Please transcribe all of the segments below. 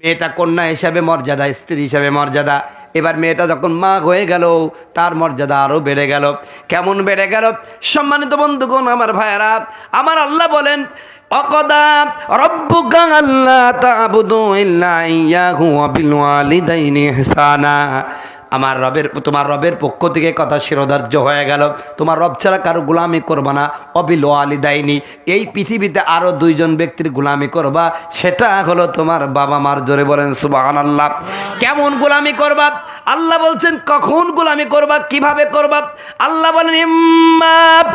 মেয়েটা কন্যা হিসাবে মর্যাদা, স্ত্রী হিসাবে মর্যাদা। এবার মেয়েটা যখন মা হয়ে গেল, তার মর্যাদা আরও বেড়ে গেল। কেমন বেড়ে গেল? সম্মানিত বন্ধুগণ, আমার ভাইয়ারা, আমার আল্লাহ বলেন, অকদা রব্বুকা আল্লাহ তাবুদু ইল্লা ইয়াহু বিল আমার রবের, তোমার রবের পক্ষ থেকে কথা শিরোধার্য হয়ে গেল। তোমার রব ছাড়া কারও গোলামি করবা না। অবিল ওয়ালি দেয়নি এই পৃথিবীতে আরও দুইজন ব্যক্তির গোলামি করবা, সেটা হলো তোমার বাবা মার জোরে বলেন সুবাহান আল্লাহ কেমন গোলামি করবা? আল্লাহ বলছেন, কখন গোলামি করবা? কীভাবে করবা? আল্লাহ বলেন, ইম্মা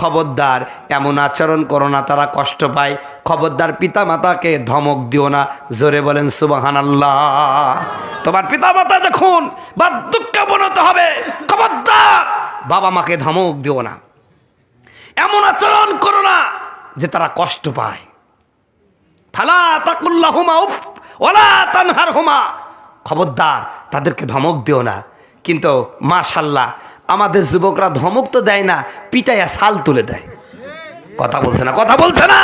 খবরদার, এমন আচরণ করো না, তারা কষ্ট পায়। খবরদার পিতা মাতাকে ধমক দিও না, জোরে বলেন সুবাহান আল্লাহ তোমার পিতা মাতা যখন বার্ধক্যে উপনীত হবে, খবরদার বাবা মাকে ধমক দিও না। এমন আচরণ করো না, যে তারা কষ্ট পায়। হুমা উফ হুমা খবরদার, তাদেরকে ধমক দিও না। কিন্তু মাশাল্লাহ আমাদের যুবকরা ধমক তো দেয় না, পিটাইয়া সাল তুলে দেয়। কথা বলছে না, কথা বলছে না।